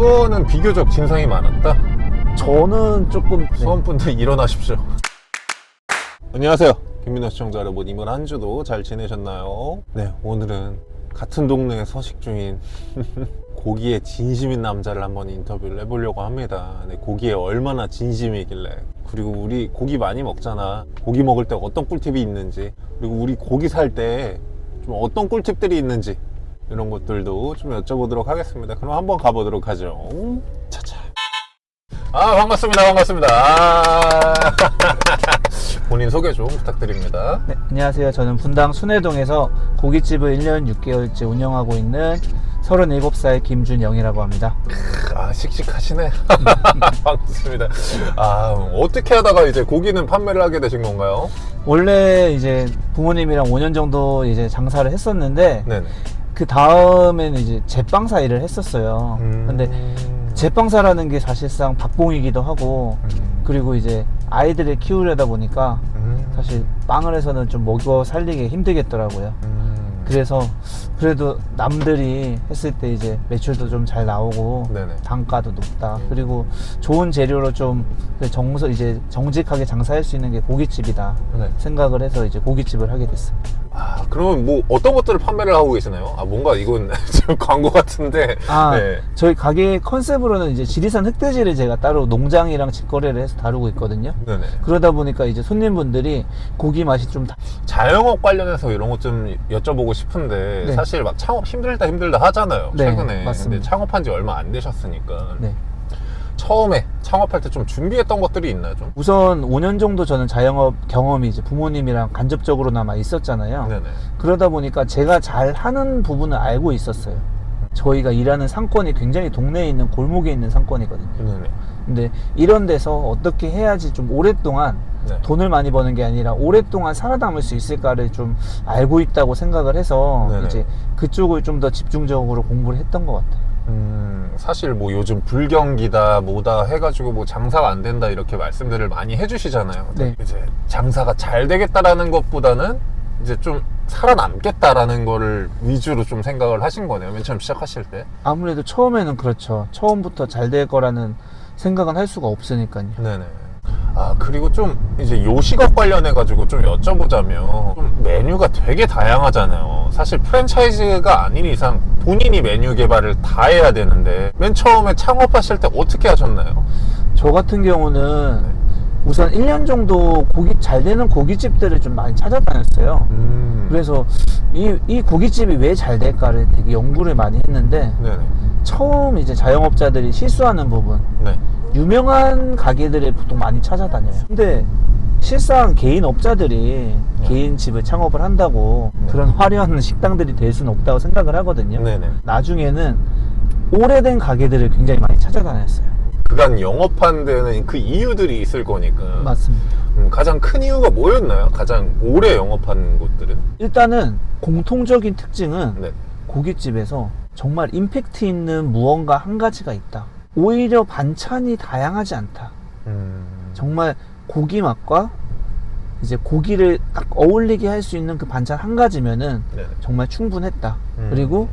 수원은 비교적 진상이 많았다. 저는 조금 네. 수원 분들 일어나십시오. 안녕하세요. 김민호 시청자 여러분, 이번 한 주도 잘 지내셨나요? 네, 오늘은 같은 동네에 서식 중인 고기에 진심인 남자를 한번 인터뷰를 해보려고 합니다. 네, 고기에 얼마나 진심이길래. 그리고 우리 고기 많이 먹잖아. 고기 먹을 때 어떤 꿀팁이 있는지, 그리고 우리 고기 살 때 좀 어떤 꿀팁들이 있는지, 이런 것들도 좀 여쭤보도록 하겠습니다. 그럼 한번 가보도록 하죠. 차차. 아, 반갑습니다. 반갑습니다. 아. 본인 소개 좀 부탁드립니다. 네, 안녕하세요. 저는 분당 순회동에서 고깃집을 1년 6개월째 운영하고 있는 37살 김준영이라고 합니다. 아, 씩씩하시네. 반갑습니다. 아, 어떻게 하다가 이제 고기는 판매를 하게 되신 건가요? 원래 이제 부모님이랑 5년 정도 이제 장사를 했었는데 네네. 그 다음에는 이제 제빵사 일을 했었어요. 음. 근데 제빵사라는 게 사실상 박봉이기도 하고 음. 그리고 이제 아이들을 키우려다 보니까 음. 사실 빵을 해서는 좀 먹여 살리기 힘들겠더라고요. 음. 그래서 그래도 남들이 했을 때 이제 매출도 좀 잘 나오고 네네. 단가도 높다. 그리고 좋은 재료로 좀 정서 이제 정직하게 장사할 수 있는 게 고깃집이다 네. 생각을 해서 이제 고깃집을 하게 됐어요. 아, 그러면 뭐 어떤 것들을 판매를 하고 계시나요? 아, 뭔가 이건 지금 광고 같은데. 아, 네. 저희 가게 컨셉으로는 이제 지리산 흑돼지를 제가 따로 농장이랑 직거래를 해서 다루고 있거든요. 네네. 그러다 보니까 이제 손님분들이 고기 맛이 좀 다- 자영업 관련해서 이런 것 좀 여쭤보고 싶 은데 네. 사실 막 창업 힘들다 힘들다 하잖아요 네, 최근에 맞습니다. 근데 창업한 지 얼마 안 되셨으니까 네. 처음에 창업할 때 좀 준비했던 것들이 있나요 좀? 우선 5년 정도 저는 자영업 경험이 이제 부모님이랑 간접적으로나마 있었잖아요. 네네 그러다 보니까 제가 잘 하는 부분을 알고 있었어요. 저희가 일하는 상권이 굉장히 동네에 있는 골목에 있는 상권이거든요. 네네 근데 이런 데서 어떻게 해야지 좀 오랫동안 네. 돈을 많이 버는 게 아니라 오랫동안 살아남을 수 있을까를 좀 알고 있다고 생각을 해서 네네. 이제 그쪽을 좀 더 집중적으로 공부를 했던 것 같아요. 음, 사실 뭐 요즘 불경기다 뭐다 해가지고 뭐 장사가 안 된다 이렇게 말씀들을 많이 해주시잖아요. 근데 네. 이제 장사가 잘 되겠다라는 것보다는 이제 좀 살아남겠다라는 거를 위주로 좀 생각을 하신 거네요. 맨 처음 시작하실 때. 아무래도 처음에는 그렇죠. 처음부터 잘 될 거라는 생각은 할 수가 없으니까요. 네네. 아 그리고 좀 이제 요식업 관련해 가지고 좀 여쭤보자면 좀 메뉴가 되게 다양하잖아요. 사실 프랜차이즈가 아닌 이상 본인이 메뉴 개발을 다 해야 되는데 맨 처음에 창업하실 때 어떻게 하셨나요? 저 같은 경우는 우선 1년 정도 고기 잘 되는 고깃집들을 좀 많이 찾아다녔어요. 음. 그래서 이, 이 고깃집이 왜 잘 될까를 되게 연구를 많이 했는데 네네. 처음 이제 자영업자들이 실수하는 부분 네. 유명한 가게들을 보통 많이 찾아다녀요. 근데 실상 개인 업자들이 개인 집을 창업을 한다고 네. 그런 화려한 식당들이 될 수는 없다고 생각을 하거든요. 네네. 나중에는 오래된 가게들을 굉장히 많이 찾아다녔어요. 그간 영업한 데는 그 이유들이 있을 거니까. 맞습니다. 음, 가장 큰 이유가 뭐였나요? 가장 오래 영업한 곳들은? 일단은 공통적인 특징은 네. 고깃집에서 정말 임팩트 있는 무언가 한 가지가 있다. 오히려 반찬이 다양하지 않다. 음. 정말 고기 맛과 이제 고기를 딱 어울리게 할 수 있는 그 반찬 한 가지면은 네네. 정말 충분했다. 음. 그리고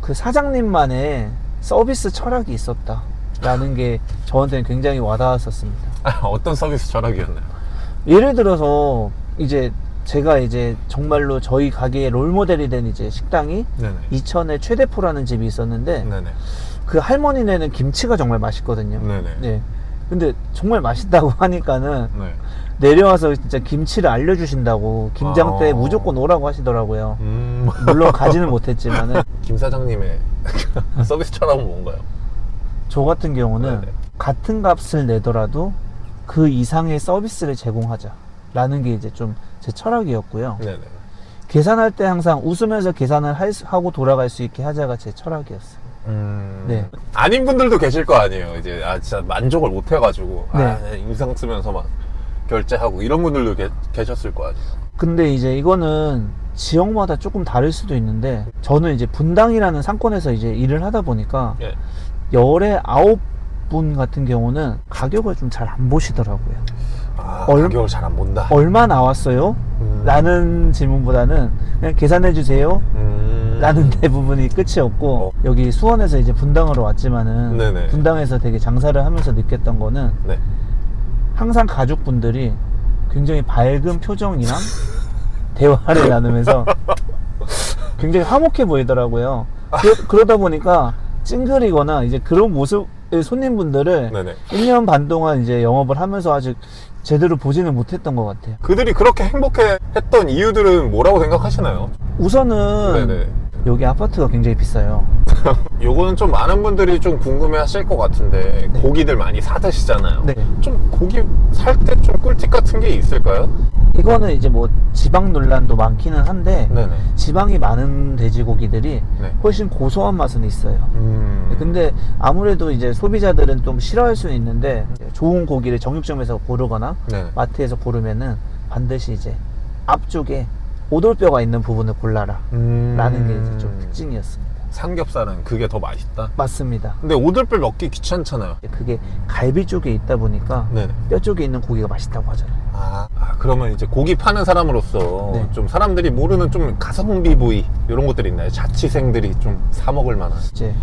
그 사장님만의 서비스 철학이 있었다. 라는 게 저한테는 굉장히 와닿았었습니다. 아, 어떤 서비스 철학이었나요? 예를 들어서 이제 제가 이제 정말로 저희 가게의 롤 모델이 된 이제 식당이 네네. 이천에 최대포라는 집이 있었는데 네네. 그 할머니네는 김치가 정말 맛있거든요. 네네. 네. 근데 정말 맛있다고 하니까는 네. 내려와서 진짜 김치를 알려주신다고 김장 때 아. 무조건 오라고 하시더라고요. 음. 물론 가지는 못했지만은 김 사장님의 서비스 철학은 뭔가요? 저 같은 경우는 네네. 같은 값을 내더라도 그 이상의 서비스를 제공하자라는 게 이제 좀 제 철학이었고요. 네네. 계산할 때 항상 웃으면서 계산을 할 수- 하고 돌아갈 수 있게 하자가 제 철학이었어요. 음. 네. 아닌 분들도 계실 거 아니에요. 이제 아 진짜 만족을 못 해가지고 아, 네. 인상 쓰면서 막 결제하고 이런 분들도 계, 계셨을 거 아니에요. 근데 이제 이거는 지역마다 조금 다를 수도 있는데 저는 이제 분당이라는 상권에서 이제 일을 하다 보니까 예. 열에 아홉 분 같은 경우는 가격을 좀 잘 안 보시더라고요. 아, 얼- 가격을 잘 안 본다. 얼마 나왔어요? 음. 라는 질문보다는 그냥 계산해 주세요. 음. 음. 라는 대부분이 끝이었고 어. 여기 수원에서 이제 분당으로 왔지만은 네네. 분당에서 되게 장사를 하면서 느꼈던 거는 네. 항상 가족분들이 굉장히 밝은 표정이랑 대화를 나누면서 굉장히 화목해 보이더라고요. 그러, 다 보니까 찡그리거나 이제 그런 모습의 손님분들을 네네. 1년 반 동안 이제 영업을 하면서 아직 제대로 보지는 못했던 것 같아요. 그들이 그렇게 행복해 했던 이유들은 뭐라고 생각하시나요? 우선은 네네. 여기 아파트가 굉장히 비싸요. 요거는 좀 많은 분들이 좀 궁금해 하실 것 같은데 네. 고기들 많이 사 드시잖아요. 네. 좀 고기 살 때 좀 꿀팁 같은 게 있을까요? 이거는 이제 뭐 지방 논란도 많기는 한데 네네. 지방이 많은 돼지고기들이 네. 훨씬 고소한 맛은 있어요. 음. 근데 아무래도 이제 소비자들은 좀 싫어할 수는 있는데 좋은 고기를 정육점에서 고르거나 네. 마트에서 고르면은 반드시 이제 앞쪽에 오돌뼈가 있는 부분을 골라라 음. 라는 게 이제 좀 특징이었습니다. 삼겹살은 그게 더 맛있다. 맞습니다. 근데 오돌뼈 먹기 귀찮잖아요. 그게 갈비 쪽에 있다 보니까 네네. 뼈 쪽에 있는 고기가 맛있다고 하잖아요. 아, 아, 그러면 이제 고기 파는 사람으로서 네. 좀 사람들이 모르는 좀 가성비 부위 이런 것들이 있나요? 자취생들이 좀 사 먹을 만한. 이제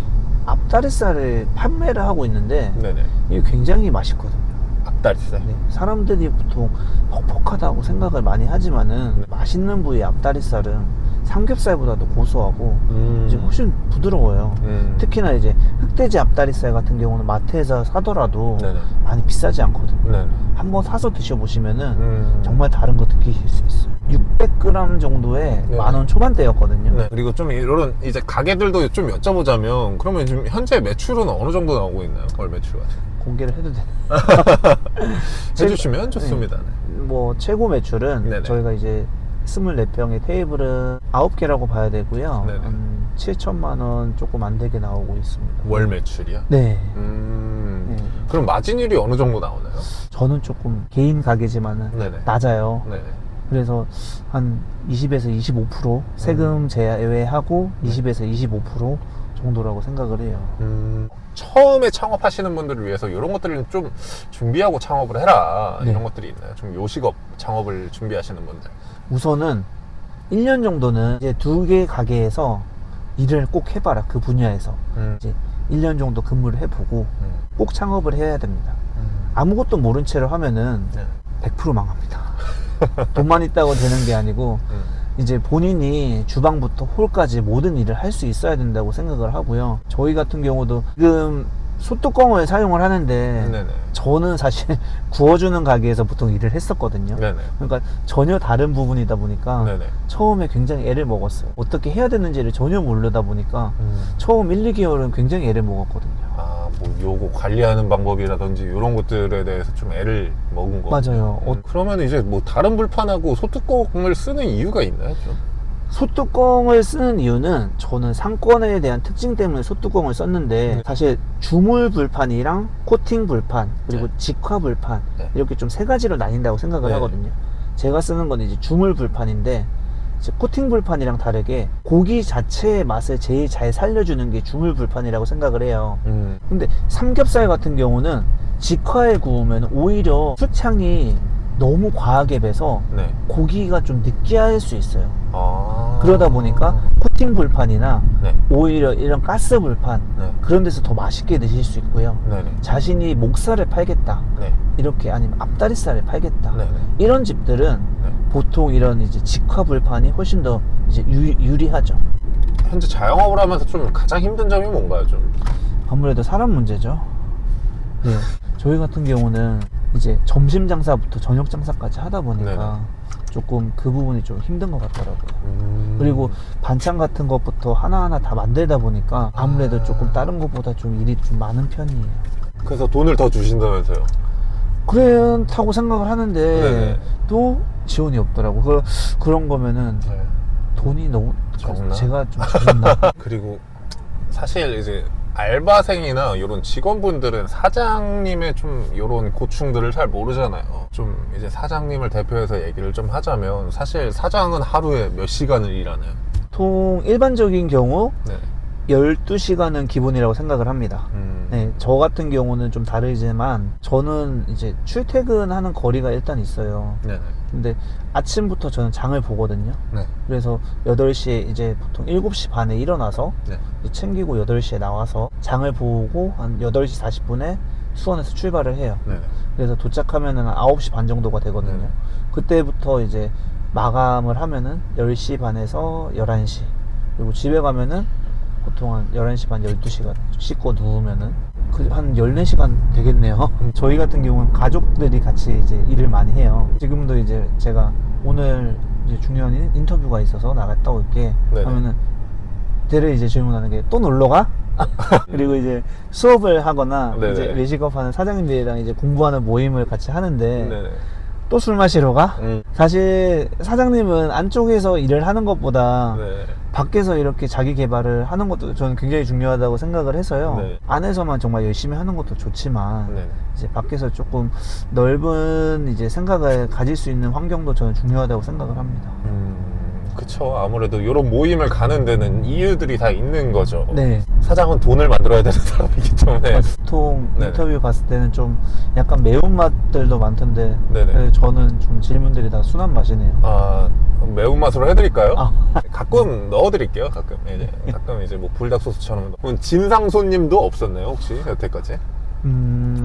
앞다리살을 판매를 하고 있는데 네네. 이게 굉장히 맛있거든요. 앞다리살. 네, 사람들이 보통 퍽퍽하다고 생각을 많이 하지만은 네. 맛있는 부위 앞다리살은 삼겹살보다도 고소하고 음. 이제 훨씬 부드러워요. 음. 특히나 이제 흑돼지 앞다리살 같은 경우는 마트에서 사더라도 네네. 많이 비싸지 않거든요. 네네. 한번 사서 드셔보시면은 음. 정말 다른 거 느끼실 수 있어요. 600g 정도에 네. 만원 초반대였거든요. 네. 그리고 좀 이런 이제 가게들도 좀 여쭤보자면 그러면 지금 현재 매출은 어느 정도 나오고 있나요? 월 매출 같은 거. 공개를 해도 되나? 해주시면 좋습니다. 네. 뭐 최고 매출은 네네. 저희가 이제 24평의 테이블은 9개라고 봐야 되고요. 네네. 한 7천만 원 조금 안 되게 나오고 있습니다. 월 매출이요? 네. 음. 네. 그럼 마진율이 어느 정도 나오나요? 저는 조금 개인 가게지만은 네네. 낮아요. 네네. 그래서 한 20에서 25% 세금 제외하고 네. 20에서 25% 정도라고 생각을 해요. 음, 처음에 창업하시는 분들을 위해서 이런 것들을 좀 준비하고 창업을 해라 네. 이런 것들이 있나요? 좀 요식업 창업을 준비하시는 분들. 우선은 1년 정도는 이제 두 개 가게에서 일을 꼭 해봐라. 그 분야에서. 음. 이제 1년 정도 근무를 해보고 음. 꼭 창업을 해야 됩니다. 음. 아무것도 모른 채로 하면은 네. 100% 망합니다. 돈만 있다고 되는 게 아니고 음. 이제 본인이 주방부터 홀까지 모든 일을 할 수 있어야 된다고 생각을 하고요. 저희 같은 경우도 지금 소뚜껑을 사용을 하는데 네네. 저는 사실 구워주는 가게에서 보통 일을 했었거든요. 네네. 그러니까 전혀 다른 부분이다 보니까 네네. 처음에 굉장히 애를 먹었어요. 어떻게 해야 되는지를 전혀 모르다 보니까 음. 처음 1, 2개월은 굉장히 애를 먹었거든요. 아, 뭐 요거 관리하는 방법이라든지 이런 것들에 대해서 좀 애를 먹은 거. 맞아요. 어, 그러면 이제 뭐 다른 불판하고 소뚜껑을 쓰는 이유가 있나요? 좀? 소뚜껑을 쓰는 이유는 저는 상권에 대한 특징 때문에 소뚜껑을 썼는데 네. 사실 주물 불판이랑 코팅 불판 그리고 네. 직화 불판 네. 이렇게 좀 세 가지로 나뉜다고 생각을 네. 하거든요. 제가 쓰는 건 이제 주물 불판인데 코팅 불판이랑 다르게 고기 자체의 맛을 제일 잘 살려주는 게 주물 불판이라고 생각을 해요. 음. 근데 삼겹살 같은 경우는 직화에 구우면 오히려 수창이 너무 과하게 배서 네. 고기가 좀 느끼할 수 있어요. 아. 그러다 보니까 코팅 불판이나 네. 오히려 이런 가스 불판 네. 그런 데서 더 맛있게 드실 수 있고요. 네네. 자신이 목살을 팔겠다. 네. 이렇게 아니면 앞다리살을 팔겠다. 네네. 이런 집들은 네. 보통 이런 이제 직화 불판이 훨씬 더 이제 유, 유리하죠. 현재 자영업을 하면서 좀 가장 힘든 점이 뭔가요? 좀. 아무래도 사람 문제죠. 네. 저희 같은 경우는 이제 점심 장사부터 저녁 장사까지 하다 보니까 네네. 조금 그 부분이 좀 힘든 것 같더라고요. 음. 그리고 반찬 같은 것부터 하나하나 다 만들다 보니까 아무래도 아. 조금 다른 것보다 좀 일이 좀 많은 편이에요. 그래서 돈을 더 주신다면서요? 그렇다고 생각을 하는데 네네. 또 지원이 없더라고. 그, 그런 거면은 네. 돈이 너무 적나? 제가 좀 적나? 그리고 사실 이제 알바생이나 이런 직원분들은 사장님의 좀 이런 고충들을 잘 모르잖아요. 좀 이제 사장님을 대표해서 얘기를 좀 하자면 사실 사장은 하루에 몇 시간을 일하나요? 보통 일반적인 경우 네. 12시간은 기본이라고 생각을 합니다. 음. 네, 저 같은 경우는 좀 다르지만 저는 이제 출퇴근하는 거리가 일단 있어요. 네네. 근데 아침부터 저는 장을 보거든요. 네. 그래서 8시에 이제 보통 7시 반에 일어나서 네. 챙기고 8시에 나와서 장을 보고 한 8시 40분에 수원에서 출발을 해요. 네네. 그래서 도착하면은 한 9시 반 정도가 되거든요. 네. 그때부터 이제 마감을 하면은 10시 반에서 11시. 그리고 집에 가면은 보통 한 11시 반, 12시간 씻고 누우면은 그 한 14시간 되겠네요. 저희 같은 경우는 가족들이 같이 이제 일을 많이 해요. 지금도 이제 제가 오늘 이제 중요한 인- 인터뷰가 있어서 나갔다 올게 네네. 하면은 대래 이제 질문하는 게 또 놀러 가? 그리고 이제 수업을 하거나 네네. 이제 외식업 하는 사장님들이랑 이제 공부하는 모임을 같이 하는데 네네. 또술 마시러 가? 음. 사실 사장님은 안쪽에서 일을 하는 것보다 네. 밖에서 이렇게 자기 개발을 하는 것도 저는 굉장히 중요하다고 생각을 해서요. 네. 안에서만 정말 열심히 하는 것도 좋지만 네네. 이제 밖에서 조금 넓은 이제 생각을 가질 수 있는 환경도 저는 중요하다고 생각을 합니다. 음, 그쵸. 아무래도 이런 모임을 가는 데는 이유들이 다 있는 거죠. 네. 사장은 돈을 만들어야 되는 사람이기 때문에. 보통 네네. 인터뷰 봤을 때는 좀 약간 매운맛들도 많던데 네네. 네, 저는 좀 질문들이 다 순한 맛이네요. 아, 매운맛으로 해드릴까요? 아. 가끔 넣어드릴게요. 가끔 이제 가끔 이제 뭐 불닭 소스처럼. 그럼 진상 손님도 없었나요 혹시 여태까지? 음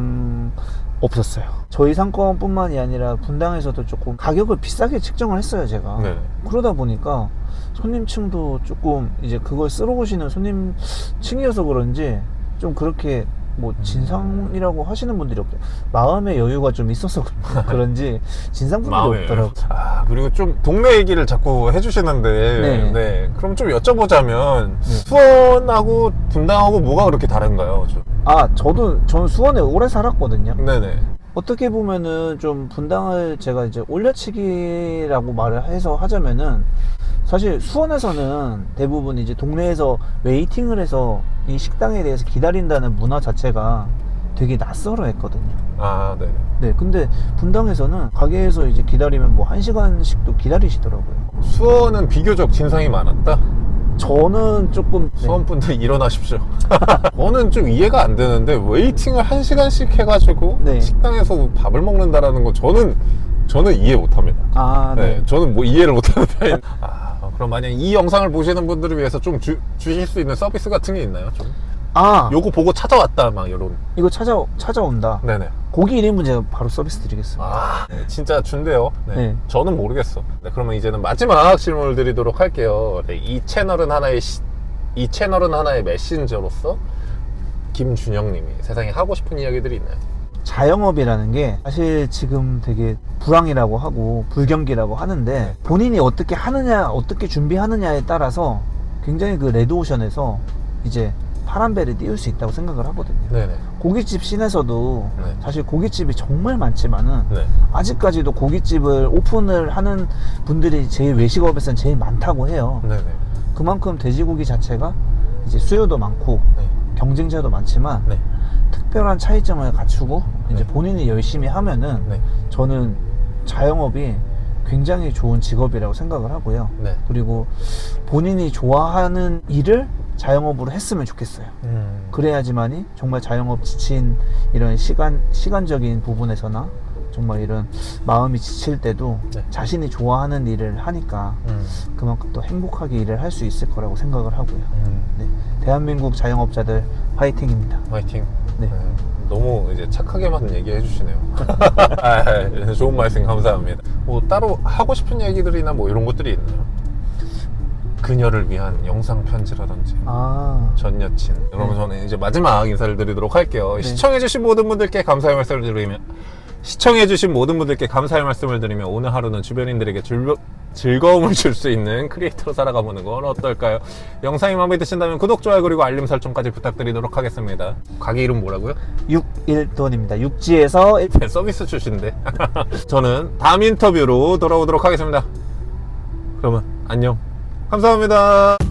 없었어요. 저희 상권뿐만이 아니라 분당에서도 조금 가격을 비싸게 책정을 했어요, 제가. 네. 그러다 보니까 손님층도 조금 이제 그걸 쓰러 오시는 손님층이어서 그런지 좀 그렇게 뭐 진상이라고 하시는 분들이 없대요. 마음의 여유가 좀 있어서 그런지 진상 분들이 마음에. 없더라고요. 아 그리고 좀 동네 얘기를 자꾸 해주시는데. 네. 네. 그럼 좀 여쭤보자면 네. 수원하고 분당하고 뭐가 그렇게 다른가요? 좀. 아, 저도 전 수원에 오래 살았거든요. 네네. 어떻게 보면은 좀 분당을 제가 이제 올려치기라고 말을 해서 하자면은 사실 수원에서는 대부분 이제 동네에서 웨이팅을 해서 이 식당에 대해서 기다린다는 문화 자체가 되게 낯설어 했거든요. 아 네. 네, 근데 분당에서는 가게에서 이제 기다리면 뭐 한 시간씩도 기다리시더라고요. 수원은 비교적 진상이 많았다. 저는 조금 네. 수원 분들 일어나십시오. 저는 좀 이해가 안 되는데 웨이팅을 한 시간씩 해가지고 네. 식당에서 밥을 먹는다라는 거 저는 저는 이해 못합니다. 아, 네. 네. 저는 뭐 이해를 못하는 편인. 아 그럼 만약 이 영상을 보시는 분들을 위해서 좀 주, 주실 수 있는 서비스 같은 게 있나요? 좀 아, 요거 보고 찾아왔다 막 이런. 이거 찾아 찾아온다. 네네. 고기 1인분 제가 바로 서비스 드리겠습니다. 아 네, 진짜 준대요. 네. 네. 저는 모르겠어. 네, 그러면 이제는 마지막 질문을 드리도록 할게요. 네, 이 채널은 하나의 시- 이 채널은 하나의 메신저로서 김준영님이 세상에 하고 싶은 이야기들이 있나요? 자영업이라는 게 사실 지금 되게 불황이라고 하고 불경기라고 하는데 본인이 어떻게 하느냐 어떻게 준비하느냐에 따라서 굉장히 그 레드오션에서 이제 파란 배를 띄울 수 있다고 생각을 하거든요 네네. 고깃집 씬에서도 네. 사실 고깃집이 정말 많지만은 네. 아직까지도 고깃집을 오픈을 하는 분들이 제일 외식업에서는 제일 많다고 해요 네네. 그만큼 돼지고기 자체가 이제 수요도 많고 네. 경쟁자도 많지만 네. 특별한 차이점을 갖추고 이제 네. 본인이 열심히 하면은 네. 저는 자영업이 굉장히 좋은 직업이라고 생각을 하고요. 네. 그리고 본인이 좋아하는 일을 자영업으로 했으면 좋겠어요. 음. 그래야지만이 정말 자영업 지친 이런 시간 시간적인 부분에서나 정말 이런 마음이 지칠 때도 네. 자신이 좋아하는 일을 하니까 음. 그만큼 또 행복하게 일을 할 수 있을 거라고 생각을 하고요. 음. 네. 대한민국 자영업자들 화이팅입니다. 화이팅. 네. 네. 너무 이제 착하게만 얘기해 주시네요. 아, 네. 좋은 말씀 감사합니다. 뭐 따로 하고 싶은 얘기들이나 뭐 이런 것들이 있나요? 그녀를 위한 영상 편지라든지 아, 전 여친. 그러면 저는 이제 마지막 인사를 드리도록 할게요. 네. 시청해주신 모든 분들께 감사의 말씀을 드리며 시청해주신 모든 분들께 감사의 말씀을 드리며 오늘 하루는 주변인들에게 즐, 즐거움을 줄 수 있는 크리에이터로 살아가보는 건 어떨까요? 영상이 마음에 드신다면 구독, 좋아요 그리고 알림 설정까지 부탁드리도록 하겠습니다. 가게 이름 뭐라고요? 6일돈입니다. 육지에서 네, 서비스 출신인데. 저는 다음 인터뷰로 돌아오도록 하겠습니다. 그러면 안녕. 감사합니다.